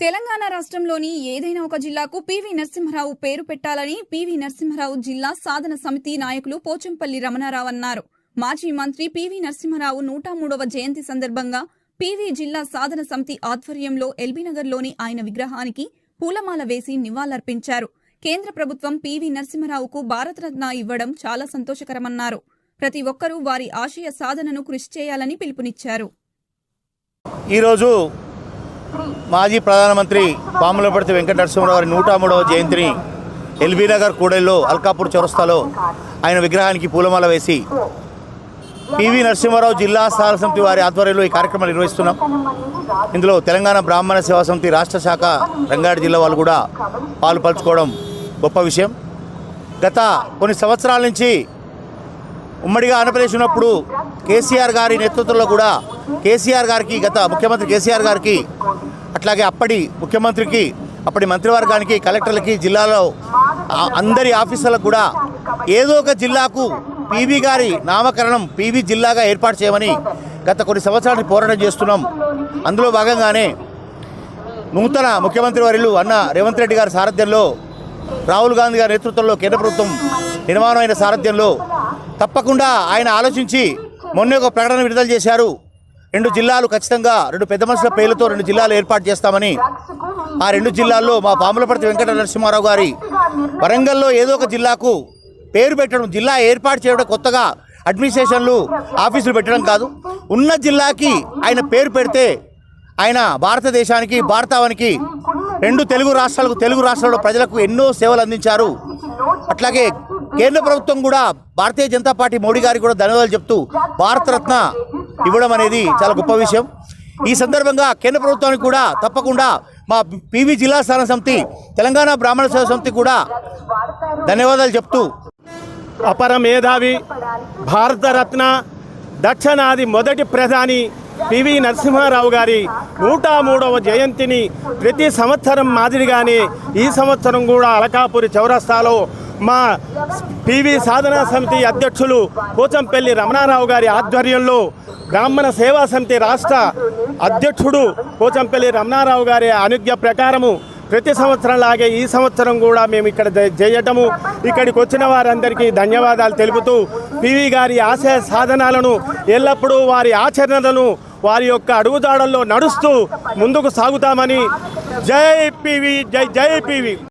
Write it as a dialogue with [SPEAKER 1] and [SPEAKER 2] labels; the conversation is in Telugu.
[SPEAKER 1] తెలంగాణ రాష్ట్రంలోని ఏదైనా ఒక జిల్లాకు పివి నరసింహరావు పేరు పెట్టాలని పివి నరసింహరావు జిల్లా సాధన సమితి నాయకులు పోచంపల్లి రమణారావు అన్నారు. మాజీ మంత్రి పివి నరసింహరావు నూట మూడవ జయంతి సందర్భంగా పివి జిల్లా సాధన సమితి ఆధ్వర్యంలో ఎల్బీనగర్లోని ఆయన విగ్రహానికి పూలమాల వేసి నివాళులర్పించారు. కేంద్ర ప్రభుత్వం పివి నరసింహరావుకు భారతరత్న ఇవ్వడం చాలా సంతోషకరమన్నారు. ప్రతి ఒక్కరూ వారి ఆశయ సాధనను కృషి చేయాలని పిలుపునిచ్చారు.
[SPEAKER 2] ఈరోజు మాజీ ప్రధానమంత్రి పాములపర్తి వెంకట నరసింహరావు గారి నూట మూడవ జయంతిని ఎల్బీ నగర్ కూడలిలో అల్కాపూర్ చౌరస్తాలో ఆయన విగ్రహానికి పూలమాల వేసి పివి నరసింహారావు జిల్లా సహాయ సమితి వారి ఆధ్వర్యంలో ఈ కార్యక్రమాలు నిర్వహిస్తున్నాం. ఇందులో తెలంగాణ బ్రాహ్మణ సేవా సమితి రాష్ట్ర శాఖ రంగారెడ్డి జిల్లా వాళ్ళు కూడా పాలు పంచుకోవడం గొప్ప విషయం. గత కొన్ని సంవత్సరాల నుంచి ఉమ్మడిగా ఆంధ్రప్రదేశ్ ఉన్నప్పుడు కేసీఆర్ గారి నేతృత్వంలో కూడా కేసీఆర్ గారికి గత ముఖ్యమంత్రి కేసీఆర్ గారికి అట్లాగే అప్పటి ముఖ్యమంత్రికి అప్పటి మంత్రివర్గానికి కలెక్టర్లకి జిల్లాలో అందరి ఆఫీసర్లకు కూడా ఏదో ఒక జిల్లాకు పీవీ గారి నామకరణం పీవీ జిల్లాగా ఏర్పాటు చేయమని గత కొన్ని సంవత్సరాలు పోరాటం చేస్తున్నాం. అందులో భాగంగానే నూతన ముఖ్యమంత్రి వర్యులు అన్న రేవంత్ రెడ్డి గారి సారథ్యంలో రాహుల్ గాంధీ గారి నేతృత్వంలో కేంద్ర ప్రభుత్వం నిర్మాణమైన సారథ్యంలో తప్పకుండా ఆయన ఆలోచించి మొన్న ఒక ప్రకటన విడుదల చేశారు. రెండు జిల్లాలు ఖచ్చితంగా రెండు పెద్ద మనుషుల పేర్లతో రెండు జిల్లాలు ఏర్పాటు చేస్తామని ఆ రెండు జిల్లాల్లో మా పాములపర్తి వెంకట నరసింహారావు గారి వరంగల్లో ఏదో ఒక జిల్లాకు పేరు పెట్టడం జిల్లా ఏర్పాటు చేయడం కొత్తగా అడ్మినిస్ట్రేషన్లు ఆఫీసులు పెట్టడం కాదు. ఉన్న జిల్లాకి ఆయన పేరు పెడితే ఆయన భారతదేశానికి భారతావానికి రెండు తెలుగు రాష్ట్రాలకు తెలుగు రాష్ట్రాల్లో ప్రజలకు ఎన్నో సేవలు అందించారు. అట్లాగే కేంద్ర ప్రభుత్వం కూడా భారతీయ జనతా పార్టీ మోడీ గారికి కూడా ధన్యవాదాలు చెప్తూ భారతరత్న ఇవ్వడం అనేది చాలా గొప్ప విషయం. ఈ సందర్భంగా కేంద్ర ప్రభుత్వానికి కూడా తప్పకుండా మా పివి జిల్లా స్థాన సమితి తెలంగాణ బ్రాహ్మణ సేవ సమితి కూడా ధన్యవాదాలు చెప్తూ
[SPEAKER 3] అపర మేధావి భారతరత్న దక్షిణాది మొదటి ప్రధాని పివి నరసింహారావు గారి నూట మూడవ జయంతిని ప్రతి సంవత్సరం మాదిరిగానే ఈ సంవత్సరం కూడా అలకాపురి చౌరస్తాలో మా పివి సాధనా సమితి అధ్యక్షులు పోచంపల్లి రమణారావు గారి ఆధ్వర్యంలో బ్రాహ్మణ సేవా సమితి రాష్ట్ర అధ్యక్షుడు పోచంపల్లి రమణారావు గారి అనుజ్ఞ ప్రకారము ప్రతి సంవత్సరం లాగే ఈ సంవత్సరం కూడా మేము ఇక్కడ జ- చేయటము ఇక్కడికి వచ్చిన వారందరికీ ధన్యవాదాలు తెలుపుతూ పివి గారి ఆశయ సాధనాలను ఎల్లప్పుడూ వారి ఆచరణలను వారి యొక్క అడుగుదాడల్లో నడుస్తూ ముందుకు సాగుతామని జై పివి జై జై పివి.